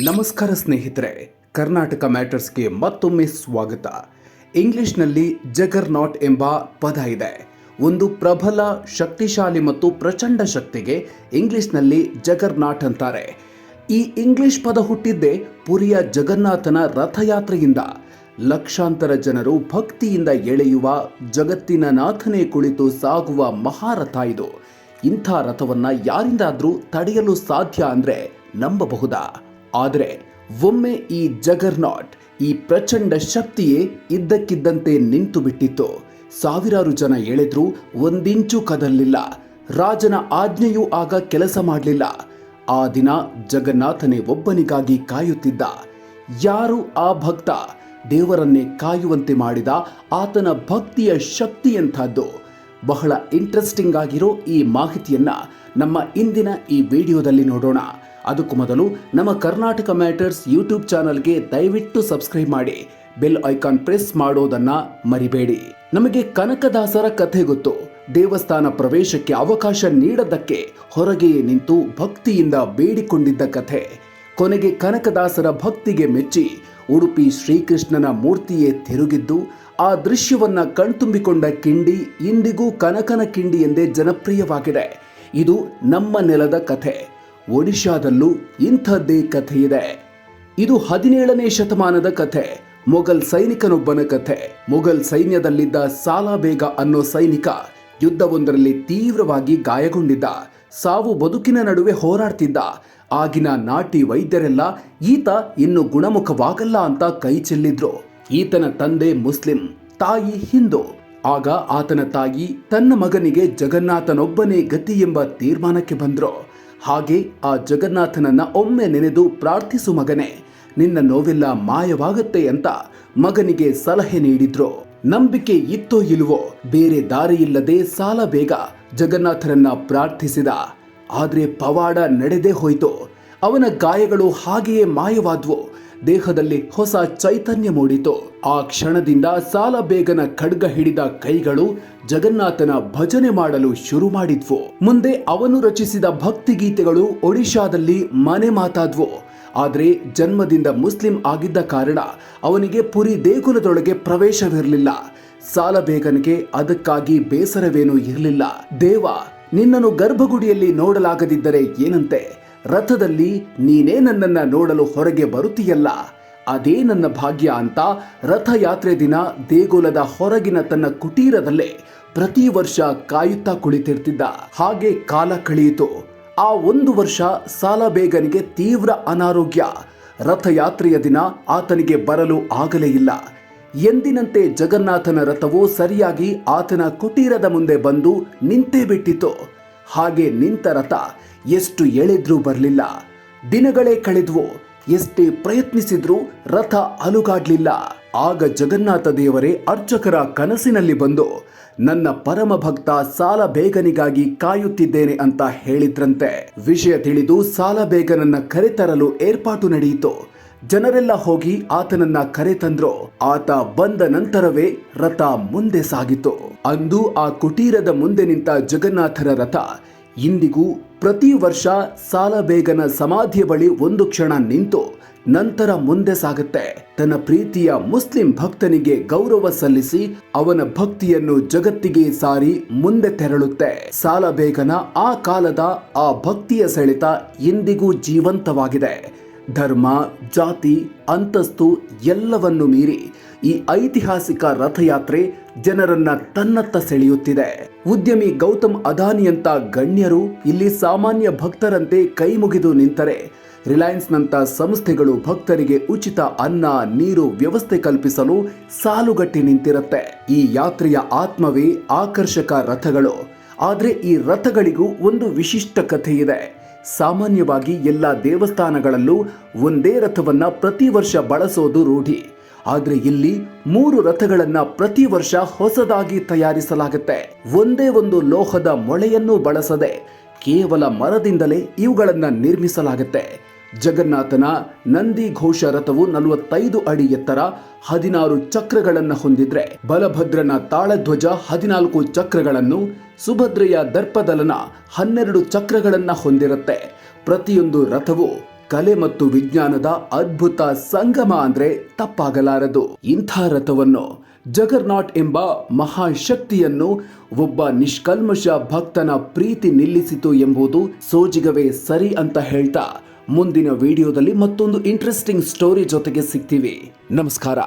ನಮಸ್ಕಾರ ಸ್ನೇಹಿತರೆ, ಕರ್ನಾಟಕ ಮ್ಯಾಟರ್ಸ್ಗೆ ಮತ್ತೊಮ್ಮೆ ಸ್ವಾಗತ. ಇಂಗ್ಲಿಷ್ನಲ್ಲಿ ಜಗರ್ ನಾಟ್ ಎಂಬ ಪದ ಇದೆ. ಒಂದು ಪ್ರಬಲ, ಶಕ್ತಿಶಾಲಿ ಮತ್ತು ಪ್ರಚಂಡ ಶಕ್ತಿಗೆ ಇಂಗ್ಲಿಷ್ನಲ್ಲಿ ಜಗರ್ ನಾಟ್ ಅಂತಾರೆ. ಈ ಇಂಗ್ಲಿಷ್ ಪದ ಹುಟ್ಟಿದ್ದೇ ಪುರಿಯ ಜಗನ್ನಾಥನ ರಥಯಾತ್ರೆಯಿಂದ. ಲಕ್ಷಾಂತರ ಜನರು ಭಕ್ತಿಯಿಂದ ಎಳೆಯುವ, ಜಗತ್ತಿನ ನಾಥನೇ ಕುಳಿತು ಸಾಗುವ ಮಹಾರಥ ಇದು. ಇಂಥ ರಥವನ್ನು ಯಾರಿಂದಾದರೂ ತಡೆಯಲು ಸಾಧ್ಯ ಅಂದರೆ ನಂಬಬಹುದಾ? ಆದರೆ ಒಮ್ಮೆ ಈ ಜಗರ್ನಾಟ್ ಈ ಪ್ರಚಂಡ ಶಕ್ತಿಯೇ ಇದ್ದಕ್ಕಿದ್ದಂತೆ ನಿಂತು ಬಿಟ್ಟಿತ್ತು ಸಾವಿರಾರು ಜನ ಎಳೆದ್ರೂ, ಒಂದಿಂಚು ಕದಲಿಲ್ಲ. ರಾಜನ ಆಜ್ಞೆಯೂ ಆಗ ಕೆಲಸ ಮಾಡಲಿಲ್ಲ. ಆ ದಿನ ಜಗನ್ನಾಥನೇ ಒಬ್ಬನಿಗಾಗಿ ಕಾಯುತ್ತಿದ್ದ. ಯಾರು ಆ ಭಕ್ತ? ದೇವರನ್ನೇ ಕಾಯುವಂತೆ ಮಾಡಿದ ಆತನ ಭಕ್ತಿಯ ಶಕ್ತಿಯಂಥದ್ದು ಬಹಳ ಇಂಟ್ರೆಸ್ಟಿಂಗ್ ಆಗಿರೋ ಈ ಮಾಹಿತಿಯನ್ನ ನಮ್ಮ ಇಂದಿನ ಈ ವಿಡಿಯೋದಲ್ಲಿ ನೋಡೋಣ. ಅದಕ್ಕೂ ಮೊದಲು ನಮ್ಮ ಕರ್ನಾಟಕ ಮ್ಯಾಟರ್ಸ್ ಯೂಟ್ಯೂಬ್ ಚಾನಲ್ಗೆ ದಯವಿಟ್ಟು ಸಬ್ಸ್ಕ್ರೈಬ್ ಮಾಡಿ. ಬೆಲ್ ಐಕಾನ್ ಪ್ರೆಸ್ ಮಾಡೋದನ್ನ ಮರಿಬೇಡಿ. ನಮಗೆ ಕನಕದಾಸರ ಕಥೆ ಗೊತ್ತು. ದೇವಸ್ಥಾನ ಪ್ರವೇಶಕ್ಕೆ ಅವಕಾಶ ನೀಡದಕ್ಕೆ ಹೊರಗೆಯೇ ನಿಂತು ಭಕ್ತಿಯಿಂದ ಬೇಡಿಕೊಂಡಿದ್ದ ಕಥೆ. ಕೊನೆಗೆ ಕನಕದಾಸರ ಭಕ್ತಿಗೆ ಮೆಚ್ಚಿ ಉಡುಪಿ ಶ್ರೀಕೃಷ್ಣನ ಮೂರ್ತಿಯೇ ತಿರುಗಿದ್ದು, ಆ ದೃಶ್ಯವನ್ನ ಕಣ್ತುಂಬಿಕೊಂಡ ಕಿಂಡಿ ಇಂದಿಗೂ ಕನಕನ ಕಿಂಡಿ ಎಂದೇ ಜನಪ್ರಿಯವಾಗಿದೆ. ಇದು ನಮ್ಮ ನೆಲದ ಕಥೆ. ಒಡಿಶಾದಲ್ಲೂ ಇಂಥದ್ದೇ ಕಥೆ ಇದೆ. ಇದು ಹದಿನೇಳನೇ ಶತಮಾನದ ಕಥೆ. ಮೊಘಲ್ ಸೈನಿಕನೊಬ್ಬನ ಕಥೆ. ಮೊಘಲ್ ಸೈನ್ಯದಲ್ಲಿದ್ದ ಸಾಲಾಬೇಗ ಅನ್ನೋ ಸೈನಿಕ ಯುದ್ಧವೊಂದರಲ್ಲಿ ತೀವ್ರವಾಗಿ ಗಾಯಗೊಂಡಿದ್ದ. ಸಾವು ಬದುಕಿನ ನಡುವೆ ಹೋರಾಡ್ತಿದ್ದ. ಆಗಿನ ನಾಟಿ ವೈದ್ಯರೆಲ್ಲ ಈತ ಇನ್ನು ಗುಣಮುಖವಾಗಲ್ಲ ಅಂತ ಕೈ ಚೆಲ್ಲಿದ್ರು. ಈತನ ತಂದೆ ಮುಸ್ಲಿಂ, ತಾಯಿ ಹಿಂದೂ. ಆಗ ಆತನ ತಾಯಿ ತನ್ನ ಮಗನಿಗೆ ಜಗನ್ನಾಥನೊಬ್ಬನೇ ಗತಿ ಎಂಬ ತೀರ್ಮಾನಕ್ಕೆ ಬಂದ್ರು. ಹಾಗೆ ಆ ಜಗನ್ನಾಥನನ್ನ ಒಮ್ಮೆ ನೆನೆದು ಪ್ರಾರ್ಥಿಸು ಮಗನೇ, ನಿನ್ನ ನೋವೆಲ್ಲ ಮಾಯವಾಗುತ್ತೆ ಅಂತ ಮಗನಿಗೆ ಸಲಹೆ ನೀಡಿದ್ರು. ನಂಬಿಕೆ ಇತ್ತೋ ಇಲ್ವೋ, ಬೇರೆ ದಾರಿಯಿಲ್ಲದೆ ಸಾಲ ಬೇಗ ಜಗನ್ನಾಥರನ್ನ ಪ್ರಾರ್ಥಿಸಿದ. ಆದ್ರೆ ಪವಾಡ ನಡೆದೇ ಹೋಯ್ತು. ಅವನ ಗಾಯಗಳು ಹಾಗೆಯೇ ಮಾಯವಾದ್ವು. ದೇಹದಲ್ಲಿ ಹೊಸ ಚೈತನ್ಯ ಮೂಡಿತು. ಆ ಕ್ಷಣದಿಂದ ಸಾಲ ಬೇಗನ ಖಡ್ಗ ಹಿಡಿದ ಕೈಗಳು ಜಗನ್ನಾಥನ ಭಜನೆ ಮಾಡಲು ಶುರು ಮಾಡಿದ್ವು. ಮುಂದೆ ಅವನು ರಚಿಸಿದ ಭಕ್ತಿಗೀತೆಗಳು ಒಡಿಶಾದಲ್ಲಿ ಮನೆ ಮಾತಾದ್ವು. ಆದ್ರೆ ಜನ್ಮದಿಂದ ಮುಸ್ಲಿಂ ಆಗಿದ್ದ ಕಾರಣ ಅವನಿಗೆ ಪುರಿ ದೇಗುಲದೊಳಗೆ ಪ್ರವೇಶವಿರಲಿಲ್ಲ. ಸಾಲಬೇಗನಿಗೆ ಅದಕ್ಕಾಗಿ ಬೇಸರವೇನೂ ಇರಲಿಲ್ಲ. ದೇವ, ನಿನ್ನನ್ನು ಗರ್ಭಗುಡಿಯಲ್ಲಿ ನೋಡಲಾಗದಿದ್ದರೆ ಏನಂತೆ? ರಥದಲ್ಲಿ ನೀನೇ ನನ್ನನ್ನ ನೋಡಲು ಹೊರಗೆ ಬರುತ್ತೀಯಲ್ಲ? ಅದೇ ನನ್ನ ಭಾಗ್ಯ ಅಂತ ರಥಯಾತ್ರೆ ದಿನ ದೇಗುಲದ ಹೊರಗಿನ ತನ್ನ ಕುಟೀರದಲ್ಲೇ ಪ್ರತಿ ವರ್ಷ ಕಾಯುತ್ತಾ ಕುಳಿತಿರ್ತಿದ್ದ. ಹಾಗೆ ಕಾಲ ಕಳೆಯಿತು. ಆ ಒಂದು ವರ್ಷ ಸಾಲಬೇಗನಿಗೆ ತೀವ್ರ ಅನಾರೋಗ್ಯ. ರಥಯಾತ್ರೆಯ ದಿನ ಆತನಿಗೆ ಬರಲು ಆಗಲೇ ಇಲ್ಲ. ಎಂದಿನಂತೆ ಜಗನ್ನಾಥನ ರಥವು ಸರಿಯಾಗಿ ಆತನ ಕುಟೀರದ ಮುಂದೆ ಬಂದು ನಿಂತೇ ಬಿಟ್ಟಿತು ಹಾಗೆ ನಿಂತ ರಥ ಎಷ್ಟು ಎಳೆದ್ರೂ ಬರಲಿಲ್ಲ. ದಿನಗಳೇ ಕಳೆದ್ವು, ಎಷ್ಟೇ ಪ್ರಯತ್ನಿಸಿದ್ರೂ ರಥ ಅಲುಗಾಡ್ಲಿಲ್ಲ. ಆಗ ಜಗನ್ನಾಥ ದೇವರೇ ಅರ್ಚಕರ ಕನಸಿನಲ್ಲಿ ಬಂದು, ನನ್ನ ಪರಮ ಭಕ್ತ ಸಾಲ ಬೇಗನಿಗಾಗಿ ಕಾಯುತ್ತಿದ್ದೇನೆ ಅಂತ ಹೇಳಿದ್ರಂತೆ. ವಿಷಯ ತಿಳಿದು ಸಾಲ ಬೇಗನನ್ನ ಕರೆತರಲು ಏರ್ಪಾಟು ನಡೆಯಿತು. ಜನರೆಲ್ಲ ಹೋಗಿ ಆತನನ್ನ ಕರೆತಂದ್ರು ಆತ ಬಂದ ನಂತರವೇ ರಥ ಮುಂದೆ ಸಾಗಿತು. ಅಂದು ಆ ಕುಟೀರದ ಮುಂದೆ ನಿಂತ ಜಗನ್ನಾಥರ ರಥ ಇಂದಿಗೂ ಪ್ರತಿ ವರ್ಷ ಸಾಲಬೇಗನ ಸಮಾಧಿಯ ಬಳಿ ಒಂದು ಕ್ಷಣ ನಿಂತು ನಂತರ ಮುಂದೆ ಸಾಗುತ್ತೆ. ತನ್ನ ಪ್ರೀತಿಯ ಮುಸ್ಲಿಂ ಭಕ್ತನಿಗೆ ಗೌರವ ಸಲ್ಲಿಸಿ ಅವನ ಭಕ್ತಿಯನ್ನು ಜಗತ್ತಿಗೆ ಸಾರಿ ಮುಂದೆ ತೆರಳುತ್ತೆ. ಸಾಲಬೇಗನ ಆ ಕಾಲದ ಆ ಭಕ್ತಿಯ ಸೆಳೆತ ಇಂದಿಗೂ ಜೀವಂತವಾಗಿದೆ. ಧರ್ಮ, ಜಾತಿ, ಅಂತಸ್ತು ಎಲ್ಲವನ್ನು ಮೀರಿ ಈ ಐತಿಹಾಸಿಕ ರಥಯಾತ್ರೆ ಜನರನ್ನ ತನ್ನತ್ತ ಸೆಳೆಯುತ್ತಿದೆ. ಉದ್ಯಮಿ ಗೌತಮ್ ಅದಾನಿಯಂತ ಗಣ್ಯರು ಇಲ್ಲಿ ಸಾಮಾನ್ಯ ಭಕ್ತರಂತೆ ಕೈ ಮುಗಿದು ನಿಂತರೆ. ರಿಲಯನ್ಸ್ನಂಥ ಸಂಸ್ಥೆಗಳು ಭಕ್ತರಿಗೆ ಉಚಿತ ಅನ್ನ, ನೀರು ವ್ಯವಸ್ಥೆ ಕಲ್ಪಿಸಲು ಸಾಲುಗಟ್ಟಿ ನಿಂತಿರುತ್ತೆ. ಈ ಯಾತ್ರೆಯ ಆತ್ಮವೇ ಆಕರ್ಷಕ ರಥಗಳು. ಆದರೆ ಈ ರಥಗಳಿಗೂ ಒಂದು ವಿಶಿಷ್ಟ ಕಥೆ ಇದೆ ಸಾಮಾನ್ಯವಾಗಿ ಎಲ್ಲ ದೇವಸ್ಥಾನಗಳಲ್ಲೂ ಒಂದೇ ರಥವನ್ನು ಪ್ರತಿ ವರ್ಷ ಬಳಸೋದು ರೂಢಿ. ಆದರೆ ಇಲ್ಲಿ ಮೂರು ರಥಗಳನ್ನು ಪ್ರತಿ ವರ್ಷ ಹೊಸದಾಗಿ ತಯಾರಿಸಲಾಗುತ್ತೆ. ಒಂದೇ ಒಂದು ಲೋಹದ ಮೊಳೆಯನ್ನು ಬಳಸದೆ ಕೇವಲ ಮರದಿಂದಲೇ ಇವುಗಳನ್ನು ನಿರ್ಮಿಸಲಾಗುತ್ತೆ. ಜಗನ್ನಾಥನ ನಂದಿ ಘೋಷ ರಥವು ನಲವತ್ತೈದು ಅಡಿ ಎತ್ತರ ಹದಿನಾರು ಚಕ್ರಗಳನ್ನು ಹೊಂದಿದ್ರೆ ಬಲಭದ್ರನ ತಾಳಧ್ವಜ ಹದಿನಾಲ್ಕು ಚಕ್ರಗಳನ್ನು, ಸುಭದ್ರೆಯ ದರ್ಪದಲನ ಹನ್ನೆರಡು ಚಕ್ರಗಳನ್ನ ಹೊಂದಿರುತ್ತೆ. ಪ್ರತಿಯೊಂದು ರಥವು ಕಲೆ ಮತ್ತು ವಿಜ್ಞಾನದ ಅದ್ಭುತ ಸಂಗಮ ಅಂದ್ರೆ ತಪ್ಪಾಗಲಾರದು. ಇಂಥ ರಥವನ್ನು ಜಗರ್ನಾಟ್ ಎಂಬ ಮಹಾಶಕ್ತಿಯನ್ನು ಒಬ್ಬ ನಿಷ್ಕಲ್ಮಶ ಭಕ್ತನ ಪ್ರೀತಿ ನಿಲ್ಲಿಸಿತು ಎಂಬುದು ಸೋಜಿಗವೇ ಸರಿ ಅಂತ ಹೇಳ್ತಾ ಮುಂದಿನ ವಿಡಿಯೋದಲ್ಲಿ ಮತ್ತೊಂದು ಇಂಟ್ರೆಸ್ಟಿಂಗ್ ಸ್ಟೋರಿ ಜೊತೆಗೆ ಸಿಗ್ತೀವಿ. ನಮಸ್ಕಾರ.